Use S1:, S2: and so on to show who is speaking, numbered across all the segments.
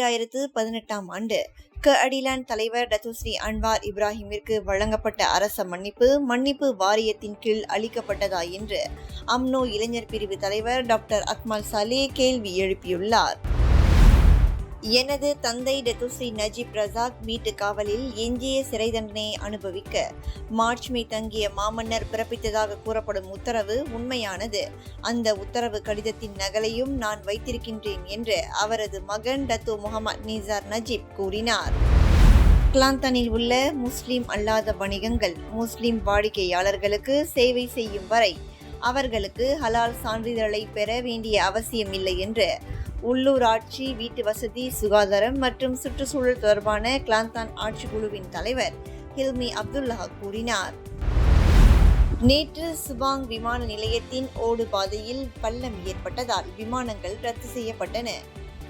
S1: ஈராயிரத்து பதினெட்டாம் ஆண்டு க அடிலான் தலைவர் டத்துஸ்ரீ அன்வார் இப்ராஹிமிற்கு வழங்கப்பட்ட அரச மன்னிப்பு மன்னிப்பு வாரியத்தின் கீழ் அளிக்கப்பட்டதா என்று அம்னோ இளைஞர் பிரிவு தலைவர் டாக்டர் அக்மல் சாலே கேள்வி எழுப்பியுள்ளார். எனது தந்தை டெத்துசி நஜீப் ரசாக் வீட்டு காவலில் எஞ்சிய சிறை தண்டனையை அனுபவிக்க மார்ச்மை தங்கிய மாமன்னர் பிறப்பித்ததாக கூறப்படும் உத்தரவு உண்மையானது. அந்த உத்தரவு கடிதத்தின் நகலையும் நான் வைத்திருக்கின்றேன் என்று அவரது மகன் டத்து முகமது நிசார் நஜீப் கூறினார். கிளாந்தனில் உள்ள முஸ்லிம் அல்லாத வணிகங்கள் முஸ்லிம் வாடிக்கையாளர்களுக்கு சேவை செய்யும் வரை அவர்களுக்கு ஹலால் சான்றிதழை பெற வேண்டிய அவசியமில்லை என்று உள்ளூராட்சி வீட்டு வசதி சுகாதாரம் மற்றும் சுற்றுச்சூழல் தொடர்பான கிளாந்தான் ஆட்சிக்குழுவின் தலைவர் ஹில்மி அப்துல்லா கூறினார். நேற்று சுபாங் விமான நிலையத்தின் ஓடு பாதையில் பள்ளம் ஏற்பட்டதால் விமானங்கள் ரத்து செய்யப்பட்டன.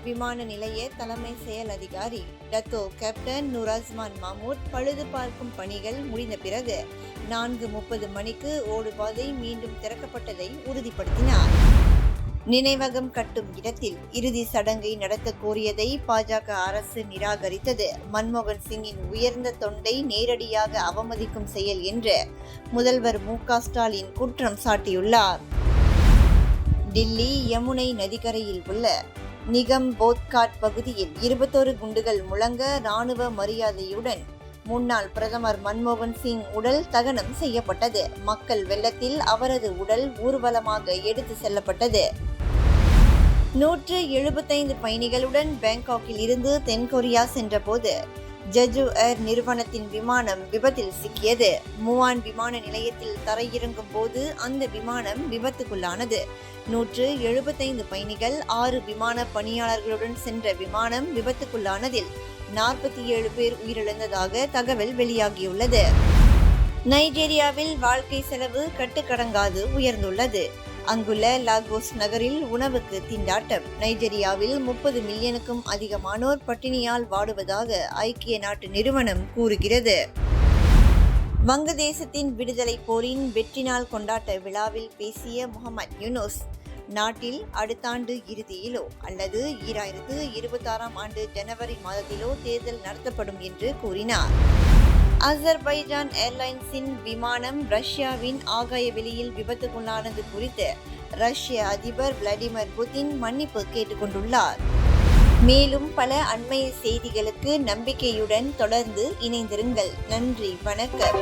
S1: விமான நிலைய தலைமை செயல் அதிகாரி டத்தோ கேப்டன் நுராஸ்மான் மாமூத் பழுது பார்க்கும் பணிகள் முடிந்த பிறகு நான்கு முப்பது மணிக்கு ஓடுபாதை மீண்டும் திறக்கப்பட்டதை உறுதிப்படுத்தினார். நினைவகம் கட்டும் இடத்தில் இறுதி சடங்கை நடத்த கோரியதை பாஜக அரசு நிராகரித்தது. மன்மோகன் சிங்கின் உயர்ந்த தொண்டை நேரடியாக அவமதிக்கும் செயல் என்று முதல்வர் மு ஸ்டாலின் குற்றம் சாட்டியுள்ளார். டில்லி யமுனை நதிக்கரையில் உள்ள நிகம் போத்காட் பகுதியில் இருபத்தோரு குண்டுகள் முழங்க ராணுவ மரியாதையுடன் முன்னாள் பிரதமர் மன்மோகன் சிங் உடல் தகனம் செய்யப்பட்டது. மக்கள் வெள்ளத்தில் அவரது உடல் ஊர்வலமாக எடுத்து செல்லப்பட்டது. நூற்று எழுபத்தைந்து பயணிகளுடன் பேங்காக்கில் இருந்து தென்கொரியா சென்றபோது ஜஜு ஏர் நிறுவனத்தின் விமானம் விபத்தில் சிக்கியது. மூவான் விமான நிலையத்தில் தரையிறங்கும் போது அந்த விமானம் விபத்துக்குள்ளானது. நூற்று எழுபத்தைந்து பயணிகள் ஆறு விமான பணியாளர்களுடன் சென்ற விமானம் விபத்துக்குள்ளானதில் நாற்பத்தி ஏழு பேர் உயிரிழந்ததாக தகவல் வெளியாகியுள்ளது. நைஜீரியாவில் வாழ்க்கை செலவு கட்டுக்கடங்காது உயர்ந்துள்ளது. அங்குள்ள லாகோஸ் நகரில் உணவுக்கு திண்டாட்டம். நைஜீரியாவில் முப்பது மில்லியனுக்கும் அதிகமானோர் பட்டினியால் வாடுவதாக ஐக்கிய நாட்டு நிறுவனம் கூறுகிறது. வங்கதேசத்தின் விடுதலை போரின் வெற்றி நாள் கொண்டாட்ட விழாவில் பேசிய முகமது யூனோஸ் நாட்டில் அடுத்த ஆண்டு இறுதியிலோ அல்லது ஈராயிரத்து இருபத்தாறாம் ஆண்டு ஜனவரி மாதத்திலோ தேர்தல் நடத்தப்படும் என்று கூறினார். அசர்பைஜான் ஏர்லைன்ஸின் விமானம் ரஷ்யாவின் ஆகாய வெளியில் விபத்துக்குள்ளானது குறித்து ரஷ்ய அதிபர் விளாடிமிர் புதின் மன்னிப்பு கேட்டுக்கொண்டுள்ளார். மேலும் பல அண்மைய செய்திகளுக்கு நம்பிக்கையுடன் தொடர்ந்து இணைந்திருங்கள். நன்றி வணக்கம்.